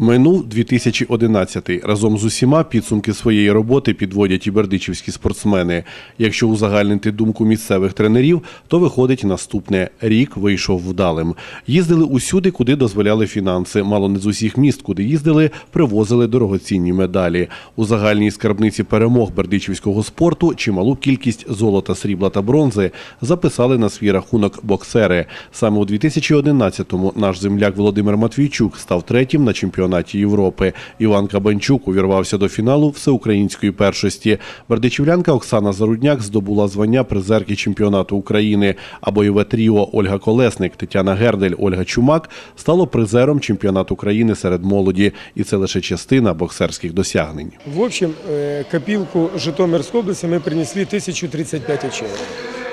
Минув 2011 Разом з усіма підсумки своєї роботи підводять і бердичівські спортсмени. Якщо узагальнити думку місцевих тренерів, то виходить наступне: рік вийшов вдалим. Їздили усюди, куди дозволяли фінанси. Мало не з усіх міст, куди їздили, привозили дорогоцінні медалі. У загальній скарбниці перемог бердичівського спорту чималу кількість золота, срібла та бронзи записали на свій рахунок боксери. Саме у 2011-му наш земляк Володимир Матвійчук став третім на чемпіонаті Європи. Іван Кабанчук увірвався до фіналу всеукраїнської першості. Бердичівлянка Оксана Зарудняк здобула звання призерки чемпіонату України. А бойове тріо Ольга Колесник, Тетяна Гердель, Ольга Чумак стало призером чемпіонату України серед молоді. І це лише частина боксерських досягнень. В общем, э, копилку Житомирской области мы принесли 1035 очей.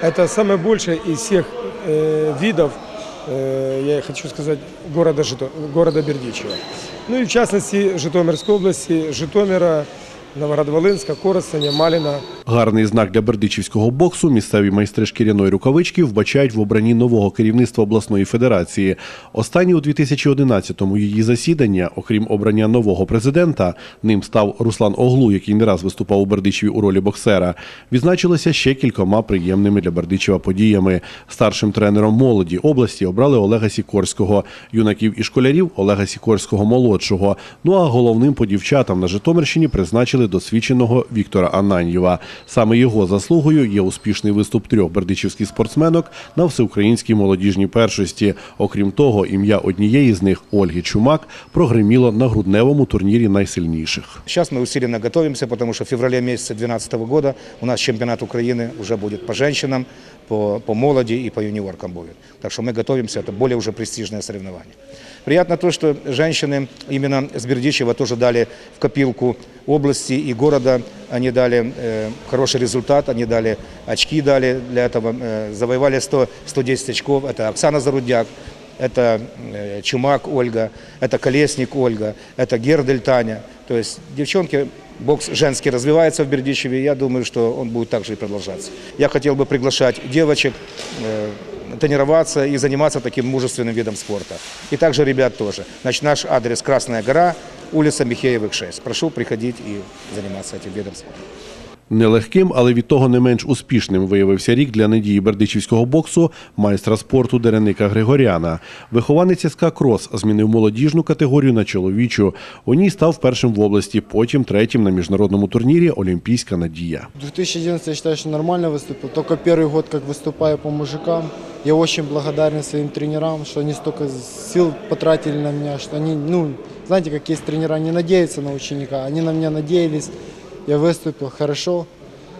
Это самое большее из всех э, видов, э, я хочу сказать, города, города Бердичева. Ну и в частности Житомирской области, Житомира, Новоград-Волынска, Коростеня, Малина. Гарний знак для бердичівського боксу місцеві майстри шкіряної рукавички вбачають в обранні нового керівництва обласної федерації. Останнє у 2011-му її засідання, окрім обрання нового президента, ним став Руслан Оглу, який не раз виступав у Бердичеві у ролі боксера. Відзначилося ще кількома приємними для Бердичева подіями. Старшим тренером молоді області обрали Олега Сікорського, юнаків і школярів Олега Сікорського молодшого. Ну а головним по дівчатам на Житомирщині призначили досвідченого Віктора Ананьєва. Саме його заслугою є успішний виступ трьох бердичівських спортсменок на всеукраїнській молодіжній першості. Окрім того, ім'я однієї з них Ольги Чумак прогреміло на грудневому турнірі найсильніших. Сейчас мы усиленно готовимся, потому что в феврале месяце 2012 года у нас чемпионат Украины уже будет по женщинам, по, по молоди и по юниоркам будет. Так что мы готовимся, это более уже престижное соревнование. Приятно то, что женщины именно с Бердичева тоже дали в копилку области и города, они дали э, хороший результат, они дали очки дали для этого, э, завоевали 100, 110 очков, это Оксана Зарудяк, это э, Чумак Ольга, это Колесник Ольга, это Гердель Таня. То есть девчонки, бокс женский развивается в Бердичеве, я думаю, что он будет также и продолжаться. Я хотел бы приглашать девочек э, тренироваться и заниматься таким мужественным видом спорта. И также ребят тоже. Значит, наш адрес Красная гора, улица Михеевых 6. Прошу приходить и заниматься этим видом спорта. Нелегким, але від того не менш успішним виявився рік для надії бердичівського боксу майстра спорту Дереника Григоряна. Вихованець СК Крос змінив молодіжну категорію на чоловічу. У ній став першим в області, потім третім на міжнародному турнірі Олімпійська надія. 2011 я считаю, что нормально выступил. Только первый год, как выступаю по мужикам. Я очень благодарен своим тренерам, что они столько сил потратили на меня, что они, ну, знаете, как есть тренера, не надеются на ученика. Они на меня надеялись. Я выступил хорошо.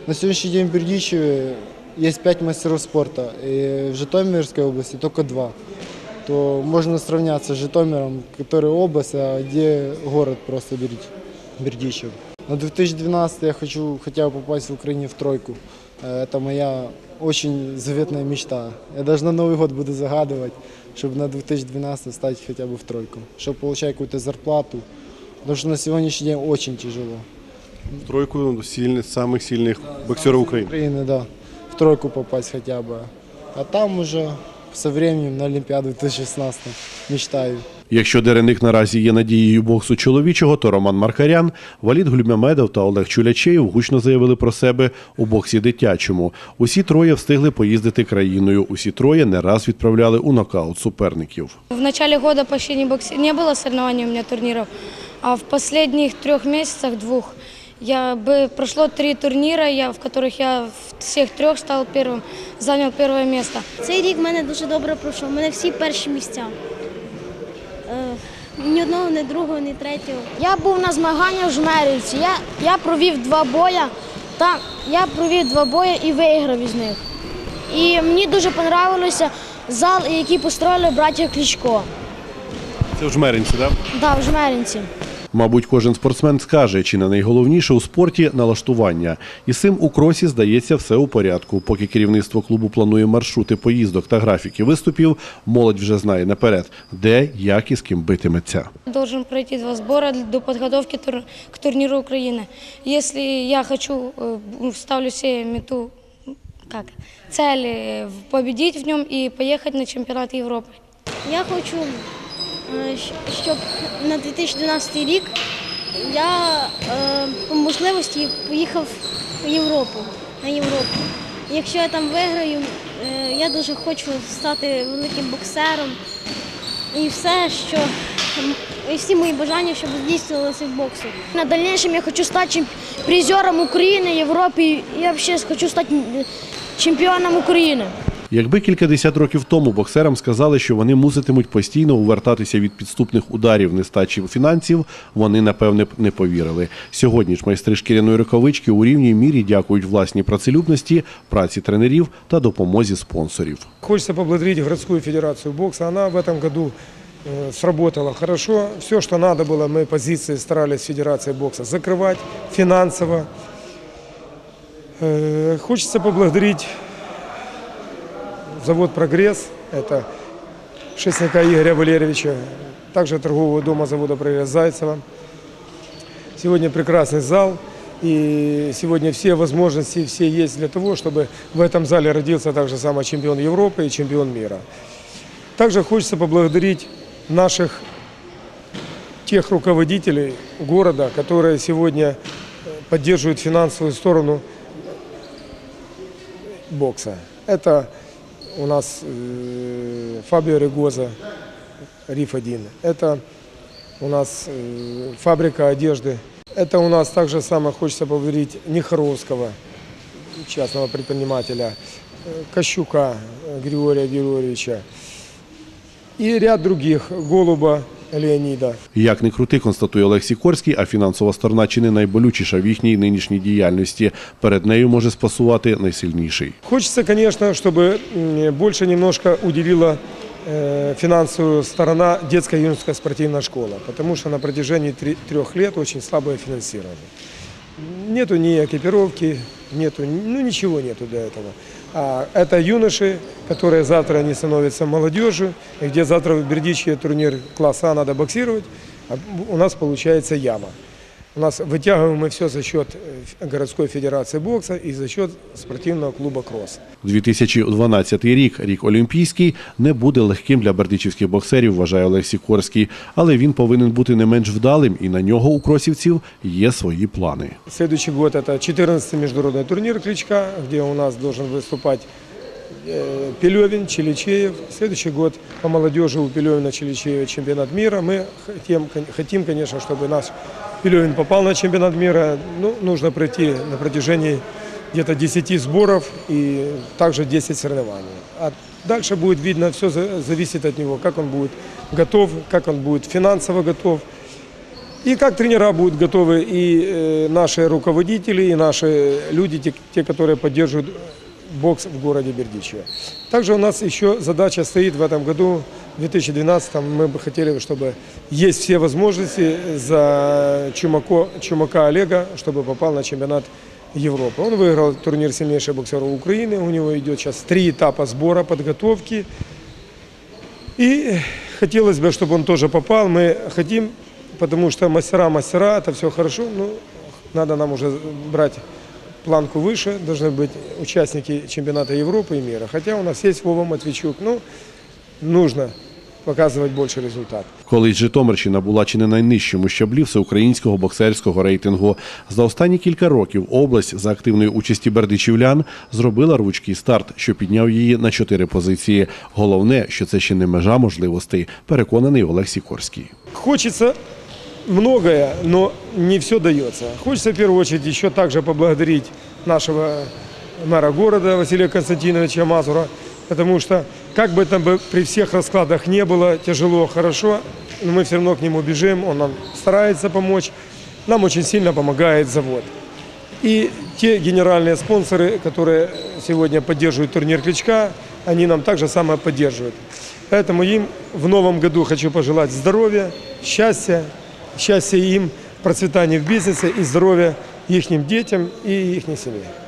На сегодняшний день в Бердичеве есть пять мастеров спорта. И в Житомирской области только два. То можно сравняться с Житомиром, который область, а где город просто Бердич- Бердичев. На 2012 я хочу хотя бы попасть в Украине в тройку. Э, Это моя очень заветная мечта. Я даже на Новый год буду загадывать, чтобы на 2012 стать хотя бы в тройку, чтобы получать какую-то зарплату. Потому что на сегодняшний день очень тяжело. Тройку сильних, самих сильних боксерів України. Украины, да, в тройку попасть хотя бы. А там уже со временем на Олимпиаду 2016 мечтаю. Якщо Дереник наразі є надією боксу чоловічого, то Роман Маркарян, Валід Гульмямедов та Олег Чулячеєв гучно заявили про себе у боксі дитячому. Усі троє встигли поїздити країною. Усі троє не раз відправляли у нокаут суперників. В начале года почти не, бокси... не было соревнований у меня турниров, а в последних трех месяцах, двух, я бы прошло три турнира, я, в которых я в всех трех стал первым, занял первое место. Цей рік в мене дуже добре пройшов. У мене всі перші місця. Е, Ні одного, ні другого, ні третього. Я був на змаганнях в Жмерівці. Я, я провів два боя. Та я провів два бої і виграв із них. І мені дуже понравилося зал, який построїли браття Кличко. Це в Жмеринці, так? Да, в Жмеринці. Мабуть, кожен спортсмен скаже, чи не найголовніше у спорті налаштування. І з цим у кросі здається все у порядку. Поки керівництво клубу планує маршрути поїздок та графіки виступів, молодь вже знає наперед, де, як і з ким битиметься. Должен пройти два сбора до подготовки тур... к турниру Украины. Если я хочу, э, ставлю себе мету, как, цель э, победить в нем и поехать на чемпионат Европы. Я хочу е, щ- щоб на 2012 рік я е, по можливості поїхав в Європу, на Європу. Якщо я там виграю, е, я дуже хочу стати великим боксером і все, що і всі мої бажання, щоб здійснилося в боксу. На дальнейшем я хочу стать чемп- призером Украины, Европы и вообще хочу стать м, чемпионом Украины. Якби кількадесят років тому боксерам сказали, що вони муситимуть постійно увертатися від підступних ударів нестачі фінансів, вони напевне б не повірили. Сьогодні ж майстри шкіряної рукавички у рівній мірі дякують власній працелюбності, праці тренерів та допомозі спонсорів. Хочется поблагодарить городскую федерацию бокса. Она в этом году э, сработала хорошо. Все, что надо было, мы позиции старались с Федерацией бокса закрывать финансово. Э, Хочется поблагодарить завод «Прогресс». Это Шестника Игоря Валерьевича, также торгового дома завода «Прогресс» Зайцева. Сегодня прекрасный зал, и сегодня все возможности все есть для того, чтобы в этом зале родился также самый чемпион Европы и чемпион мира. Также хочется поблагодарить наших тех руководителей города, которые сегодня э, поддерживают финансовую сторону бокса. Это у нас э, Фабио Регоза, Риф-1. Это у нас э, фабрика одежды. Это у нас также самое хочется поблагодарить Нехоровского, частного предпринимателя, э, Кощука э, Григория Григорьевича и ряд других, Голуба Леонида. Як не крути, констатує Олег Сікорський, а фінансова сторона чи не найболючіша в їхній нинішній діяльності. Перед нею може спасувати найсильніший. Хочется, конечно, чтобы м, больше немножко уделила э, финансовую сторона детская юношеская спортивная школа, потому что на протяжении три- трех лет очень слабое финансирование. Нету ни экипировки, нету, ну ничего нету для этого. Это юноши, которые завтра они становятся молодежью, и где завтра в Бердичье турнир класса А надо боксировать, а у нас получается яма. У нас вытягиваем мы все за счет э, городской федерации бокса и за счет спортивного клуба «Кросс». 2012 рік, рік Олімпійський, не буде легким для бердичівських боксерів, вважає Олег Сікорський. Але він повинен бути не менш вдалим, і на нього у кросівців є свої плани. Следующий год это 14-й международный турнир Кличка, где у нас должен выступать э, Пелевин, Челичеев. Следующий год по молодежи у Пелевина, Челичеева чемпионат мира. Мы хотим, хотим, конечно, чтобы наш Пелевин попал на чемпионат мира. Ну, нужно пройти на протяжении где-то 10 сборов и также 10 соревнований. А дальше будет видно, все зависит от него, как он будет готов, как он будет финансово готов. И как тренера будут готовы, и э, наши руководители, и наши люди, те, те, которые поддерживают бокс в городе Бердичево. Также у нас еще задача стоит в этом году, в 2012 мы бы хотели, чтобы есть все возможности за Чумако, Чумака Олега, чтобы попал на чемпионат Европы. Он выиграл турнир сильнейших боксеров Украины, у него идет сейчас три этапа сбора, подготовки. И хотелось бы, чтобы он тоже попал. Мы хотим, потому что мастера, мастера, это все хорошо. Ну, надо нам уже брать планку выше. Должны быть участники чемпионата Европы и мира. Хотя у нас есть Вова Матвейчук. Ну, нужно показывать больше результат. Колись Житомирщина була чи не найнижчому щаблі всеукраїнського боксерського рейтингу. За останні кілька років область за активної участі бердичівлян зробила ручкий старт, що підняв її на чотири позиції. Головне, що це ще не межа можливостей, переконаний Олег Сікорський. Хочется многое, но не все дается. Хочется в первую очередь еще также поблагодарить нашего мэра города Василия Константиновича Мазура, потому что как бы там бы при всех раскладах не было, тяжело, хорошо, но мы все равно к нему бежим, он нам старается помочь, нам очень сильно помогает завод. И те генеральные спонсоры, которые сегодня поддерживают турнир Кличка, они нам также самое поддерживают. Поэтому им в новом году хочу пожелать здоровья, счастья, счастья їм, процвітання в бізнесі і здоров'я їхнім дітям і їхній семье.